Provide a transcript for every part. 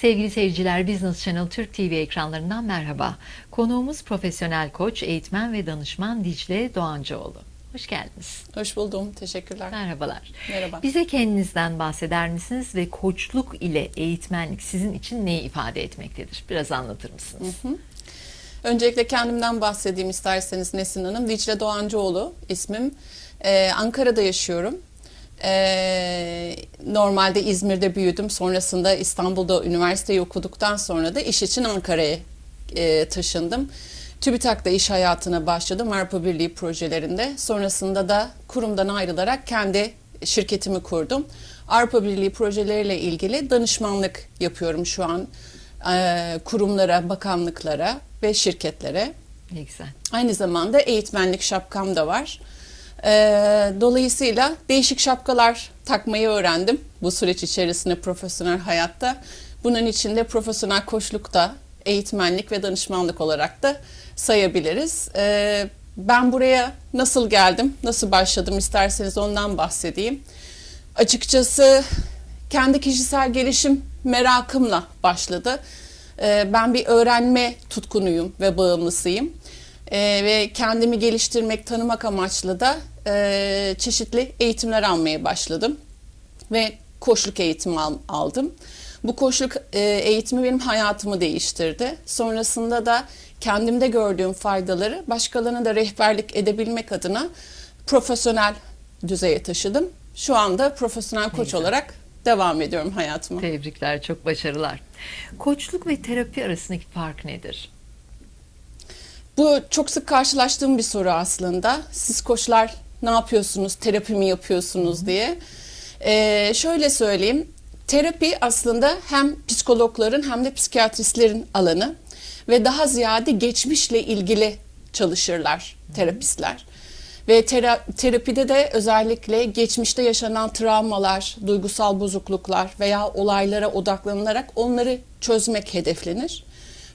Sevgili seyirciler, Business Channel Türk TV ekranlarından merhaba. Konuğumuz profesyonel koç, eğitmen ve danışman Dicle Doğancıoğlu. Hoş geldiniz. Hoş buldum. Teşekkürler. Merhabalar. Merhaba. Bize kendinizden bahseder misiniz ve koçluk ile eğitmenlik sizin için neyi ifade etmektedir? Biraz anlatır mısınız? Öncelikle kendimden bahsedeyim isterseniz Nesin Hanım. Dicle Doğancıoğlu ismim. Ee, Ankara'da yaşıyorum. Ee, normalde İzmir'de büyüdüm. Sonrasında İstanbul'da üniversiteyi okuduktan sonra da iş için Ankara'ya e, taşındım. TÜBİTAK'ta iş hayatına başladım Avrupa Birliği projelerinde. Sonrasında da kurumdan ayrılarak kendi şirketimi kurdum. Avrupa Birliği projeleriyle ilgili danışmanlık yapıyorum şu an e, kurumlara, bakanlıklara ve şirketlere. Ne güzel. Aynı zamanda eğitmenlik şapkam da var. Ee, dolayısıyla değişik şapkalar takmayı öğrendim bu süreç içerisinde profesyonel hayatta. Bunun içinde profesyonel koçlukta, eğitmenlik ve danışmanlık olarak da sayabiliriz. Ee, ben buraya nasıl geldim, nasıl başladım isterseniz ondan bahsedeyim. Açıkçası kendi kişisel gelişim merakımla başladı. Ee, ben bir öğrenme tutkunuyum ve bağımlısıyım. Ee, ve kendimi geliştirmek, tanımak amaçlı da e, çeşitli eğitimler almaya başladım. Ve koçluk eğitimi al- aldım. Bu koçluk e, eğitimi benim hayatımı değiştirdi. Sonrasında da kendimde gördüğüm faydaları başkalarına da rehberlik edebilmek adına profesyonel düzeye taşıdım. Şu anda profesyonel koç güzel. olarak devam ediyorum hayatıma. Tebrikler, çok başarılar. Koçluk ve terapi arasındaki fark nedir? Bu çok sık karşılaştığım bir soru aslında. Siz koçlar ne yapıyorsunuz, terapi mi yapıyorsunuz diye. Ee, şöyle söyleyeyim, terapi aslında hem psikologların hem de psikiyatristlerin alanı ve daha ziyade geçmişle ilgili çalışırlar terapistler. Ve tera- terapide de özellikle geçmişte yaşanan travmalar, duygusal bozukluklar veya olaylara odaklanılarak onları çözmek hedeflenir.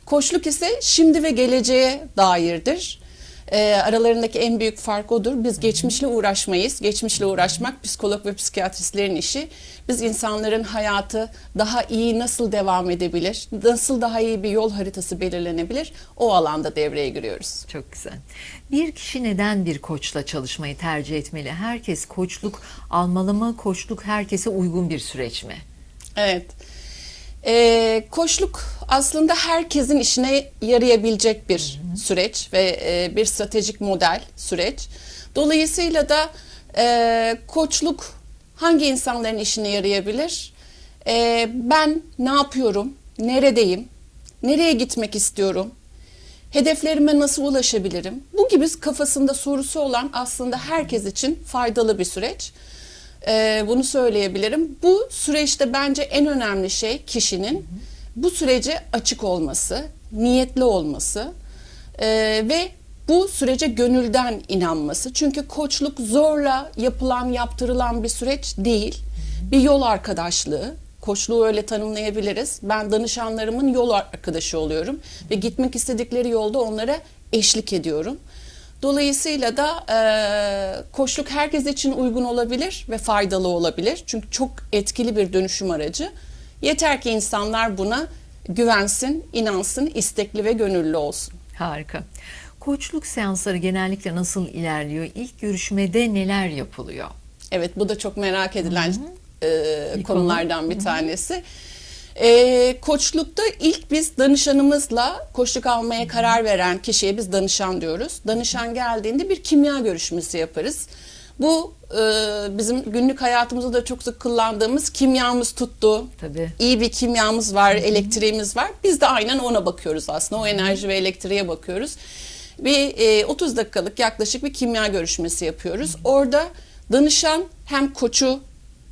Koçluk ise şimdi ve geleceğe dairdir. Ee, aralarındaki en büyük fark odur. Biz geçmişle uğraşmayız. Geçmişle uğraşmak psikolog ve psikiyatristlerin işi. Biz insanların hayatı daha iyi nasıl devam edebilir, nasıl daha iyi bir yol haritası belirlenebilir o alanda devreye giriyoruz. Çok güzel. Bir kişi neden bir koçla çalışmayı tercih etmeli? Herkes koçluk almalı mı? Koçluk herkese uygun bir süreç mi? Evet. Ee, koçluk aslında herkesin işine yarayabilecek bir süreç ve e, bir stratejik model süreç. Dolayısıyla da e, koçluk hangi insanların işine yarayabilir? E, ben ne yapıyorum? Neredeyim? Nereye gitmek istiyorum? Hedeflerime nasıl ulaşabilirim? Bu gibi kafasında sorusu olan aslında herkes için faydalı bir süreç. Ee, bunu söyleyebilirim. Bu süreçte bence en önemli şey kişinin bu sürece açık olması, niyetli olması ee, ve bu sürece gönülden inanması. Çünkü koçluk zorla yapılan, yaptırılan bir süreç değil. Bir yol arkadaşlığı. Koçluğu öyle tanımlayabiliriz. Ben danışanlarımın yol arkadaşı oluyorum ve gitmek istedikleri yolda onlara eşlik ediyorum. Dolayısıyla da e, koçluk herkes için uygun olabilir ve faydalı olabilir. Çünkü çok etkili bir dönüşüm aracı. Yeter ki insanlar buna güvensin, inansın, istekli ve gönüllü olsun. Harika. Koçluk seansları genellikle nasıl ilerliyor? İlk görüşmede neler yapılıyor? Evet bu da çok merak edilen e, Bir konulardan bir tanesi. E, koçlukta ilk biz danışanımızla koçluk almaya karar veren kişiye biz danışan diyoruz. Danışan geldiğinde bir kimya görüşmesi yaparız. Bu e, bizim günlük hayatımızda da çok sık kullandığımız kimyamız tuttu. Tabii. İyi bir kimyamız var, elektriğimiz var. Biz de aynen ona bakıyoruz aslında. O enerji ve elektriğe bakıyoruz. Bir e, 30 dakikalık yaklaşık bir kimya görüşmesi yapıyoruz. Orada danışan hem koçu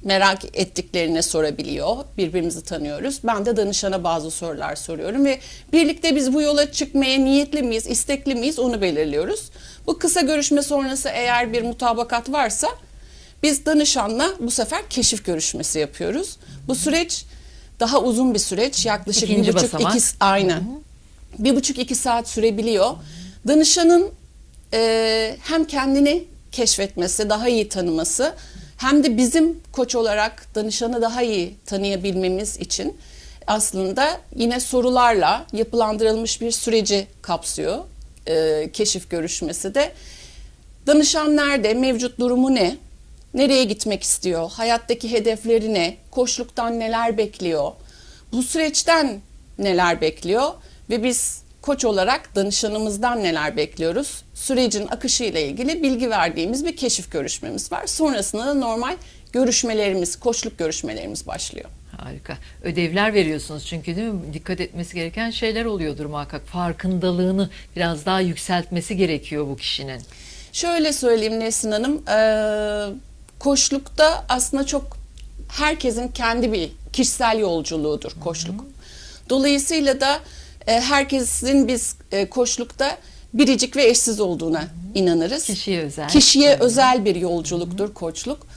merak ettiklerine sorabiliyor. Birbirimizi tanıyoruz. Ben de danışana bazı sorular soruyorum ve birlikte biz bu yola çıkmaya niyetli miyiz, istekli miyiz onu belirliyoruz. Bu kısa görüşme sonrası eğer bir mutabakat varsa biz danışanla bu sefer keşif görüşmesi yapıyoruz. Bu süreç daha uzun bir süreç. Yaklaşık İkinci bir buçuk basamak. iki aynen. Bir buçuk iki saat sürebiliyor. Danışanın e, hem kendini keşfetmesi, daha iyi tanıması hem de bizim koç olarak danışanı daha iyi tanıyabilmemiz için aslında yine sorularla yapılandırılmış bir süreci kapsıyor e, keşif görüşmesi de. Danışan nerede, mevcut durumu ne, nereye gitmek istiyor, hayattaki hedefleri ne, koçluktan neler bekliyor, bu süreçten neler bekliyor? Ve biz koç olarak danışanımızdan neler bekliyoruz? Sürecin akışı ile ilgili bilgi verdiğimiz bir keşif görüşmemiz var. Sonrasında da normal görüşmelerimiz, koçluk görüşmelerimiz başlıyor. Harika. Ödevler veriyorsunuz çünkü değil mi? Dikkat etmesi gereken şeyler oluyordur muhakkak. Farkındalığını biraz daha yükseltmesi gerekiyor bu kişinin. Şöyle söyleyeyim Nesin Hanım, eee, koçlukta aslında çok herkesin kendi bir kişisel yolculuğudur koçluk. Dolayısıyla da herkesin biz e, koçlukta biricik ve eşsiz olduğuna inanırız. Kişiye özel. Kişiye özel bir yolculuktur koçluk.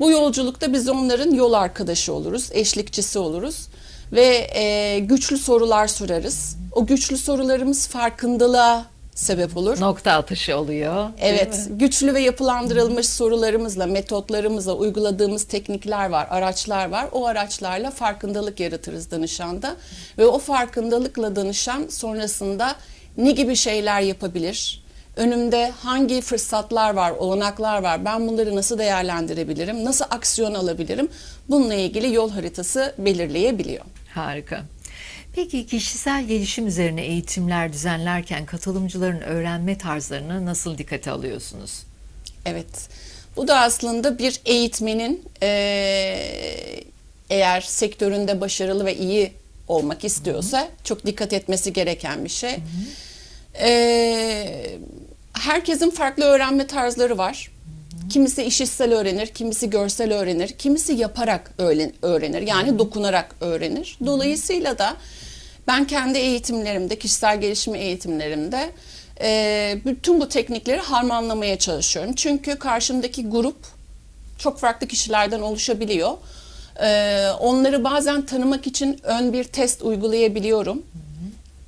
Bu yolculukta biz onların yol arkadaşı oluruz, eşlikçisi oluruz ve e, güçlü sorular sorarız. O güçlü sorularımız farkındalığa sebep olur. Nokta atışı oluyor. Evet, güçlü ve yapılandırılmış sorularımızla, metotlarımızla uyguladığımız teknikler var, araçlar var. O araçlarla farkındalık yaratırız danışanda ve o farkındalıkla danışan sonrasında ne gibi şeyler yapabilir? Önümde hangi fırsatlar var, olanaklar var? Ben bunları nasıl değerlendirebilirim? Nasıl aksiyon alabilirim? Bununla ilgili yol haritası belirleyebiliyor. Harika. Peki kişisel gelişim üzerine eğitimler düzenlerken katılımcıların öğrenme tarzlarını nasıl dikkate alıyorsunuz? Evet. Bu da aslında bir eğitmenin eğer sektöründe başarılı ve iyi olmak istiyorsa çok dikkat etmesi gereken bir şey. Eee, herkesin farklı öğrenme tarzları var. Kimisi işitsel öğrenir, kimisi görsel öğrenir, kimisi yaparak öğren- öğrenir. Yani dokunarak öğrenir. Dolayısıyla da ben kendi eğitimlerimde, kişisel gelişim eğitimlerimde e, bütün bu teknikleri harmanlamaya çalışıyorum. Çünkü karşımdaki grup çok farklı kişilerden oluşabiliyor. E, onları bazen tanımak için ön bir test uygulayabiliyorum.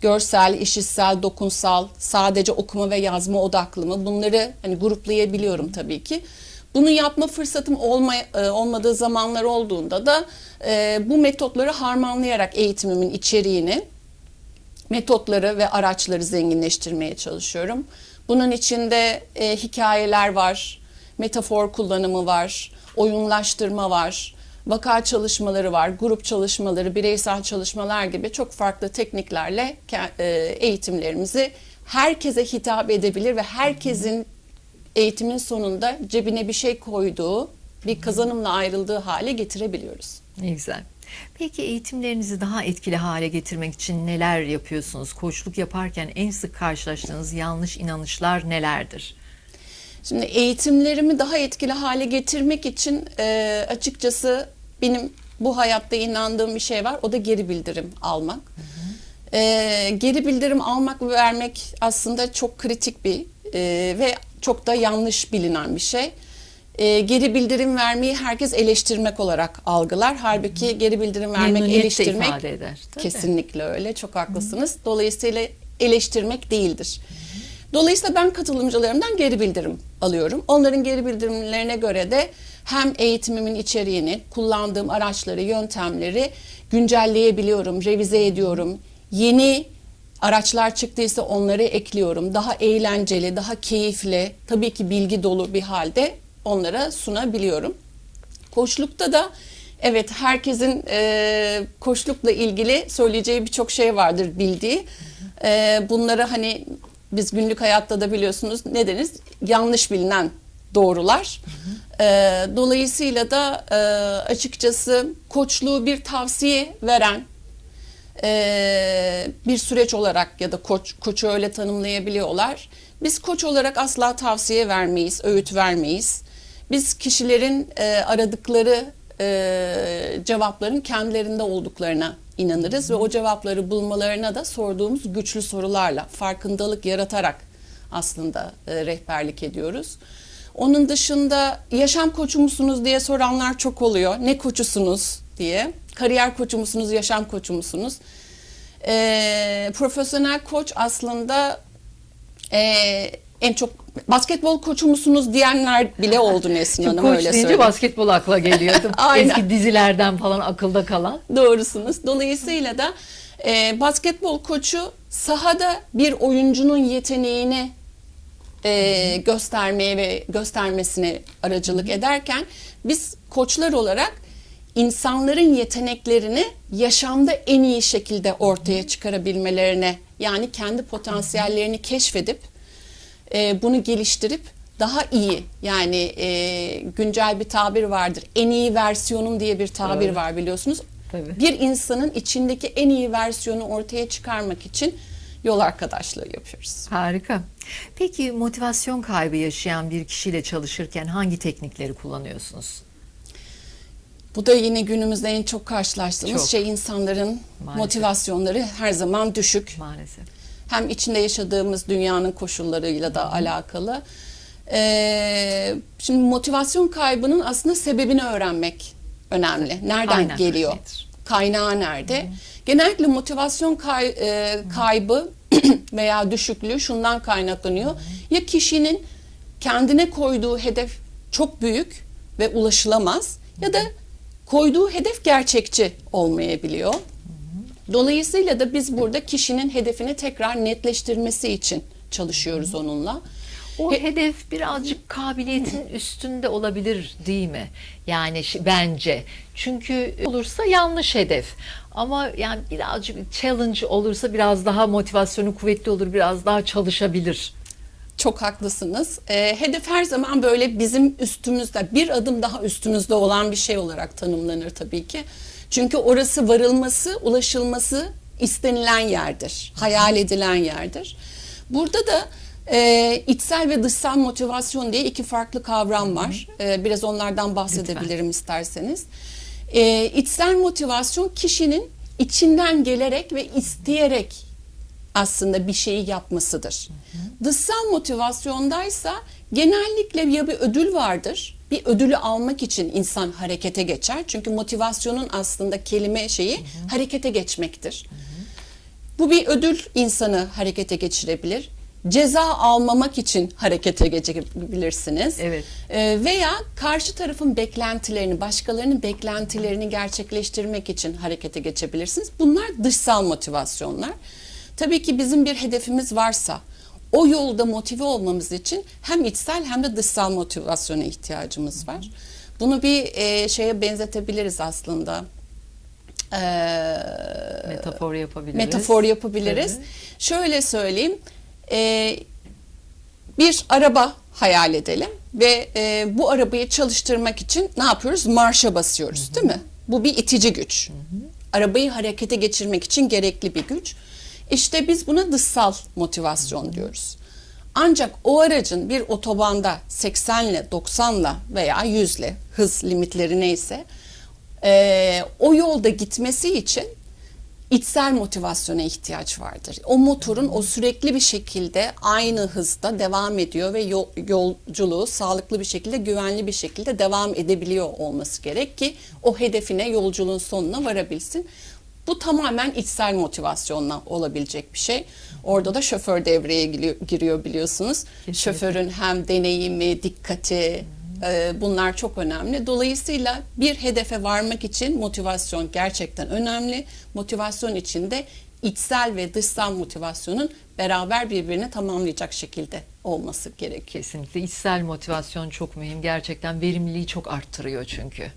Görsel, işitsel, dokunsal, sadece okuma ve yazma odaklı mı? Bunları hani gruplayabiliyorum tabii ki. Bunu yapma fırsatım olma, e, olmadığı zamanlar olduğunda da e, bu metotları harmanlayarak eğitimimin içeriğini metotları ve araçları zenginleştirmeye çalışıyorum. Bunun içinde e, hikayeler var, metafor kullanımı var, oyunlaştırma var, vaka çalışmaları var, grup çalışmaları, bireysel çalışmalar gibi çok farklı tekniklerle e, eğitimlerimizi herkese hitap edebilir ve herkesin eğitimin sonunda cebine bir şey koyduğu, bir kazanımla ayrıldığı hale getirebiliyoruz. Ne güzel. Peki eğitimlerinizi daha etkili hale getirmek için neler yapıyorsunuz? Koçluk yaparken en sık karşılaştığınız yanlış inanışlar nelerdir? Şimdi eğitimlerimi daha etkili hale getirmek için e, açıkçası benim bu hayatta inandığım bir şey var. O da geri bildirim almak. E, geri bildirim almak ve vermek aslında çok kritik bir e, ve çok da yanlış bilinen bir şey. E, geri bildirim vermeyi herkes eleştirmek olarak algılar. Halbuki geri bildirim vermek, Memnuniyet eleştirmek ifade eder. Tabii. Kesinlikle öyle. Çok haklısınız. Dolayısıyla eleştirmek değildir. Dolayısıyla ben katılımcılarımdan geri bildirim alıyorum. Onların geri bildirimlerine göre de hem eğitimimin içeriğini, kullandığım araçları, yöntemleri güncelleyebiliyorum, revize ediyorum. Yeni araçlar çıktıysa onları ekliyorum. Daha eğlenceli, daha keyifli, tabii ki bilgi dolu bir halde onlara sunabiliyorum. Koçlukta da evet herkesin e, koçlukla ilgili söyleyeceği birçok şey vardır bildiği. E, bunları hani biz günlük hayatta da biliyorsunuz ne deriz? Yanlış bilinen doğrular. E, dolayısıyla da e, açıkçası koçluğu bir tavsiye veren e, bir süreç olarak ya da koç, koçu öyle tanımlayabiliyorlar. Biz koç olarak asla tavsiye vermeyiz, öğüt vermeyiz. Biz kişilerin e, aradıkları e, cevapların kendilerinde olduklarına inanırız ve o cevapları bulmalarına da sorduğumuz güçlü sorularla, farkındalık yaratarak aslında e, rehberlik ediyoruz. Onun dışında yaşam koçu musunuz diye soranlar çok oluyor. Ne koçusunuz diye. Kariyer koçu musunuz, yaşam koçu musunuz? E, profesyonel koç aslında e, en çok basketbol koçu musunuz diyenler bile oldu Nesrin Hanım koç öyle söyleyeyim. basketbol akla geliyordu. Eski dizilerden falan akılda kalan. Doğrusunuz. Dolayısıyla da e, basketbol koçu sahada bir oyuncunun yeteneğini e, göstermeye ve göstermesine aracılık ederken biz koçlar olarak insanların yeteneklerini yaşamda en iyi şekilde ortaya çıkarabilmelerine yani kendi potansiyellerini keşfedip e, bunu geliştirip daha iyi yani e, güncel bir tabir vardır. En iyi versiyonum diye bir tabir Evet. var biliyorsunuz. Tabii. Bir insanın içindeki en iyi versiyonu ortaya çıkarmak için yol arkadaşlığı yapıyoruz. Harika. Peki motivasyon kaybı yaşayan bir kişiyle çalışırken hangi teknikleri kullanıyorsunuz? Bu da yine günümüzde en çok karşılaştığımız Çok. şey insanların Maalesef. motivasyonları her zaman düşük. Maalesef. Hem içinde yaşadığımız dünyanın koşullarıyla da alakalı. Ee, şimdi motivasyon kaybının aslında sebebini öğrenmek önemli. Nereden Kaynak geliyor? nedir? Kaynağı nerede? Genellikle motivasyon kay- e, kaybı veya düşüklüğü şundan kaynaklanıyor. Ya kişinin kendine koyduğu hedef çok büyük ve ulaşılamaz ya da koyduğu hedef gerçekçi olmayabiliyor. Dolayısıyla da biz burada kişinin hedefini tekrar netleştirmesi için çalışıyoruz onunla. O He- hedef birazcık kabiliyetin üstünde olabilir değil mi? Yani bence. Çünkü olursa yanlış hedef. Ama yani birazcık challenge olursa biraz daha motivasyonu kuvvetli olur, biraz daha çalışabilir. Çok haklısınız. Ee, hedef her zaman böyle bizim üstümüzde, bir adım daha üstümüzde olan bir şey olarak tanımlanır tabii ki. Çünkü orası varılması, ulaşılması istenilen yerdir, hayal edilen yerdir. Burada da e, içsel ve dışsal motivasyon diye iki farklı kavram var. Ee, biraz onlardan bahsedebilirim isterseniz. Ee, içsel motivasyon kişinin içinden gelerek ve isteyerek aslında bir şeyi yapmasıdır. Dışsal motivasyondaysa genellikle ya bir ödül vardır. Bir ödülü almak için insan harekete geçer. Çünkü motivasyonun aslında kelime şeyi harekete geçmektir. Bu bir ödül insanı harekete geçirebilir. Ceza almamak için harekete geçebilirsiniz. Evet. Ee, veya karşı tarafın beklentilerini, başkalarının beklentilerini gerçekleştirmek için harekete geçebilirsiniz. Bunlar dışsal motivasyonlar. Tabii ki bizim bir hedefimiz varsa o yolda motive olmamız için hem içsel hem de dışsal motivasyona ihtiyacımız var. Bunu bir e, şeye benzetebiliriz aslında. Ee, Metafor yapabiliriz. metafor yapabiliriz. Tabii. Şöyle söyleyeyim. e, bir araba hayal edelim ve e, bu arabayı çalıştırmak için ne yapıyoruz? Marşa basıyoruz değil mi? Bu bir itici güç. Arabayı harekete geçirmek için gerekli bir güç. İşte biz buna dışsal motivasyon diyoruz. Ancak o aracın bir otobanda 80 ile 90 ile veya 100 ile hız limitleri neyse e, o yolda gitmesi için içsel motivasyona ihtiyaç vardır. O motorun o sürekli bir şekilde aynı hızda devam ediyor ve yol- yolculuğu sağlıklı bir şekilde, güvenli bir şekilde devam edebiliyor olması gerek ki o hedefine, yolculuğun sonuna varabilsin. Bu tamamen içsel motivasyonla olabilecek bir şey. Orada da şoför devreye giriyor, biliyorsunuz. Kesinlikle. Şoförün hem deneyimi, dikkati, e, bunlar çok önemli. Dolayısıyla bir hedefe varmak için motivasyon gerçekten önemli. Motivasyon içinde içsel ve dışsal motivasyonun beraber birbirini tamamlayacak şekilde olması gerekiyor. Kesinlikle içsel motivasyon çok mühim. Gerçekten verimliliği çok arttırıyor çünkü.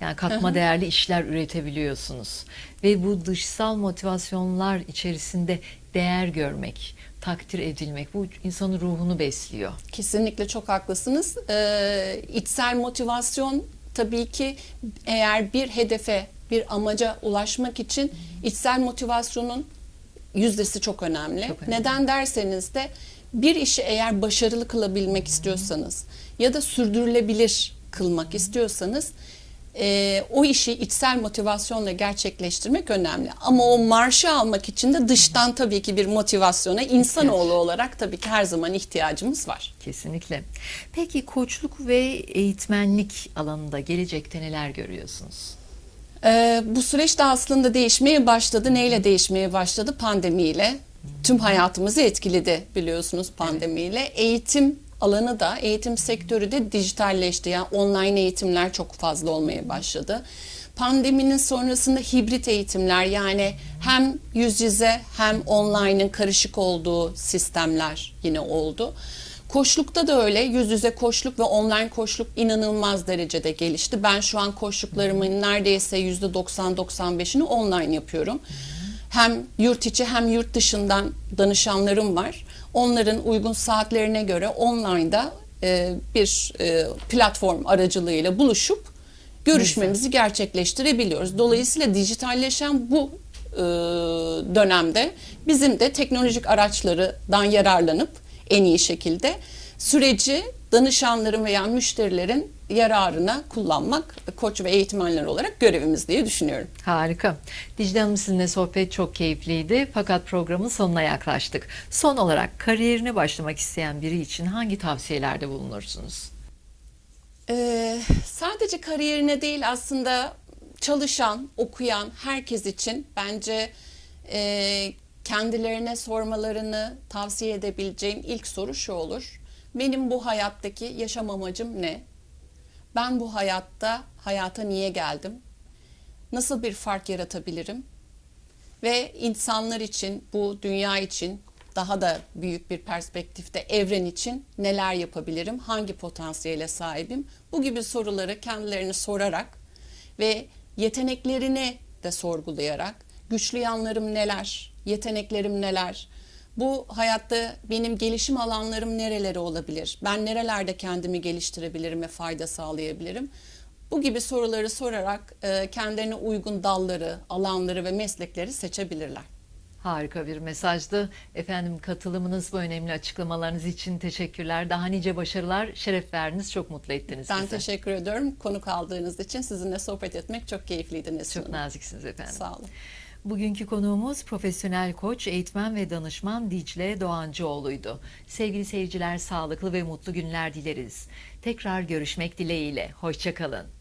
Yani katma değerli işler üretebiliyorsunuz. Ve bu dışsal motivasyonlar içerisinde değer görmek, takdir edilmek bu insanın ruhunu besliyor. Kesinlikle çok haklısınız. Ee, içsel motivasyon tabii ki eğer bir hedefe, bir amaca ulaşmak için içsel motivasyonun yüzdesi çok önemli. Çok önemli. Neden derseniz de bir işi eğer başarılı kılabilmek istiyorsanız ya da sürdürülebilir kılmak istiyorsanız e, o işi içsel motivasyonla gerçekleştirmek önemli. Ama o marşı almak için de dıştan tabii ki bir motivasyona insanoğlu olarak tabii ki her zaman ihtiyacımız var. Kesinlikle. Peki koçluk ve eğitmenlik alanında gelecekte neler görüyorsunuz? Ee, bu süreç de aslında değişmeye başladı. Neyle değişmeye başladı? Pandemiyle. tüm hayatımızı etkiledi biliyorsunuz pandemiyle. Eğitim alanı da, eğitim sektörü de dijitalleşti. Yani online eğitimler çok fazla olmaya başladı. Pandeminin sonrasında hibrit eğitimler yani hem yüz yüze hem online'ın karışık olduğu sistemler yine oldu. Koçlukta da öyle. Yüz yüze koçluk ve online koçluk inanılmaz derecede gelişti. Ben şu an koçluklarımın neredeyse %90-95'ini online yapıyorum. Hem yurt içi hem yurt dışından danışanlarım var. Onların uygun saatlerine göre online'da e, bir e, platform aracılığıyla buluşup görüşmemizi gerçekleştirebiliyoruz. Dolayısıyla dijitalleşen bu e, dönemde bizim de teknolojik araçlardan yararlanıp en iyi şekilde süreci danışanların veya müşterilerin yararına kullanmak koç ve eğitmenler olarak görevimiz diye düşünüyorum. Harika. Dicle Hanım sizinle sohbet çok keyifliydi fakat programın sonuna yaklaştık. Son olarak kariyerine başlamak isteyen biri için hangi tavsiyelerde bulunursunuz? Ee, sadece kariyerine değil aslında çalışan, okuyan herkes için bence e, kendilerine sormalarını tavsiye edebileceğim ilk soru şu olur. Benim bu hayattaki yaşam amacım ne? Ben bu hayatta hayata niye geldim? Nasıl bir fark yaratabilirim? Ve insanlar için, bu dünya için daha da büyük bir perspektifte evren için neler yapabilirim? Hangi potansiyele sahibim? Bu gibi soruları kendilerini sorarak ve yeteneklerini de sorgulayarak güçlü yanlarım neler? Yeteneklerim neler? Bu hayatta benim gelişim alanlarım nereleri olabilir? Ben nerelerde kendimi geliştirebilirim ve fayda sağlayabilirim? Bu gibi soruları sorarak e, kendilerine uygun dalları, alanları ve meslekleri seçebilirler. Harika bir mesajdı. Efendim katılımınız bu önemli açıklamalarınız için teşekkürler. Daha nice başarılar, şeref verdiniz. Çok mutlu ettiniz Ben bizi. teşekkür ediyorum. Konuk aldığınız için sizinle sohbet etmek çok keyifliydi Nesrin Çok naziksiniz efendim. Sağ olun. Bugünkü konuğumuz profesyonel koç, eğitmen ve danışman Dicle Doğancıoğlu'ydu. Sevgili seyirciler sağlıklı ve mutlu günler dileriz. Tekrar görüşmek dileğiyle. Hoşçakalın.